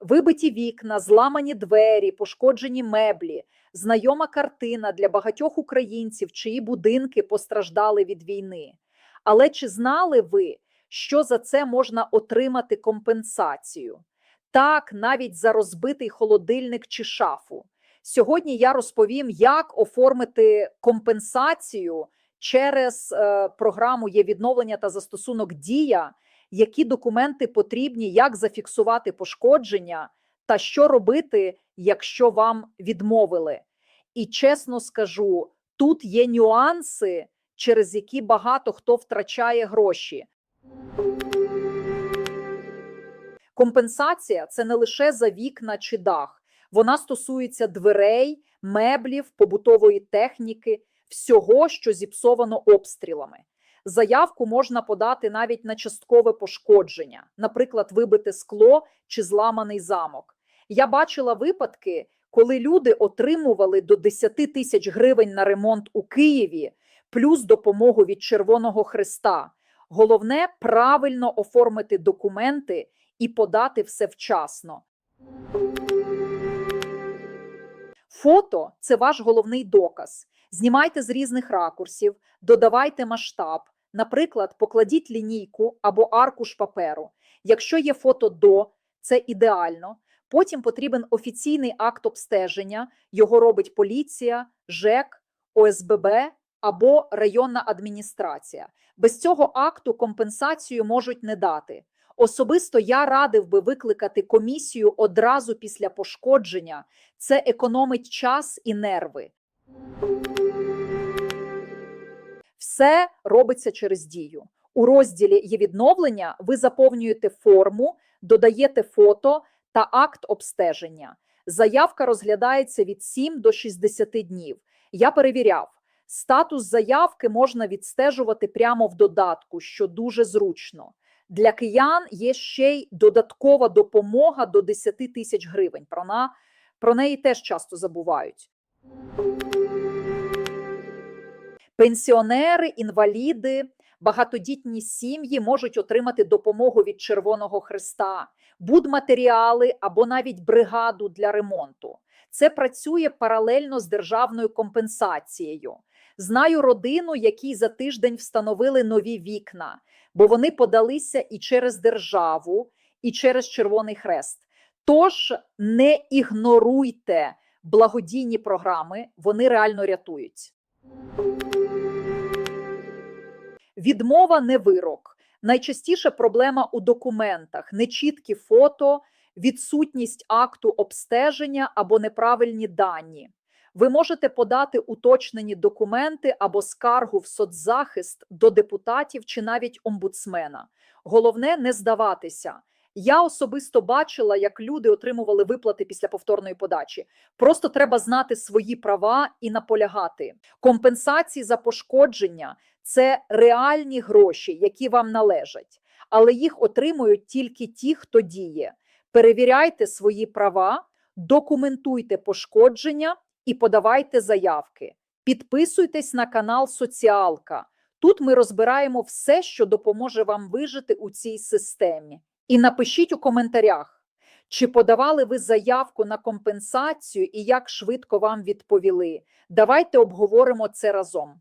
Вибиті вікна, зламані двері, пошкоджені меблі, знайома картина для багатьох українців, чиї будинки постраждали від війни. Але чи знали ви, що за це можна отримати компенсацію? Так, навіть за розбитий холодильник чи шафу. Сьогодні я розповім, як оформити компенсацію через е, програму є відновлення та застосунок Дія, які документи потрібні, як зафіксувати пошкодження, та що робити, якщо вам відмовили. І чесно скажу, тут є нюанси, через які багато хто втрачає гроші. Компенсація це не лише за вікна чи дах, вона стосується дверей, меблів, побутової техніки, всього, що зіпсовано обстрілами. Заявку можна подати навіть на часткове пошкодження, наприклад, вибите скло чи зламаний замок. Я бачила випадки, коли люди отримували до 10 тисяч гривень на ремонт у Києві, плюс допомогу від Червоного Христа. Головне правильно оформити документи і подати все вчасно. Фото це ваш головний доказ. Знімайте з різних ракурсів, додавайте масштаб. Наприклад, покладіть лінійку або аркуш паперу. Якщо є фото до, це ідеально. Потім потрібен офіційний акт обстеження. Його робить поліція, ЖЕК, ОСББ або районна адміністрація. Без цього акту компенсацію можуть не дати. Особисто я радив би викликати комісію одразу після пошкодження. Це економить час і нерви. Все робиться через дію. У розділі є відновлення, ви заповнюєте форму, додаєте фото та акт обстеження. Заявка розглядається від 7 до 60 днів. Я перевіряв. Статус заявки можна відстежувати прямо в додатку, що дуже зручно. Для киян є ще й додаткова допомога до 10 тисяч гривень. Про, на, про неї теж часто забувають. Пенсіонери, інваліди, багатодітні сім'ї можуть отримати допомогу від Червоного Христа, будматеріали або навіть бригаду для ремонту. Це працює паралельно з державною компенсацією. Знаю родину, якій за тиждень встановили нові вікна, бо вони подалися і через державу, і через Червоний Хрест. Тож не ігноруйте благодійні програми, вони реально рятують. Відмова не вирок. Найчастіше проблема у документах, нечіткі фото, відсутність акту обстеження або неправильні дані. Ви можете подати уточнені документи або скаргу в соцзахист до депутатів чи навіть омбудсмена. Головне не здаватися. Я особисто бачила, як люди отримували виплати після повторної подачі. Просто треба знати свої права і наполягати. Компенсації за пошкодження це реальні гроші, які вам належать, але їх отримують тільки ті, хто діє. Перевіряйте свої права, документуйте пошкодження і подавайте заявки. Підписуйтесь на канал Соціалка. Тут ми розбираємо все, що допоможе вам вижити у цій системі. І напишіть у коментарях, чи подавали ви заявку на компенсацію і як швидко вам відповіли. Давайте обговоримо це разом.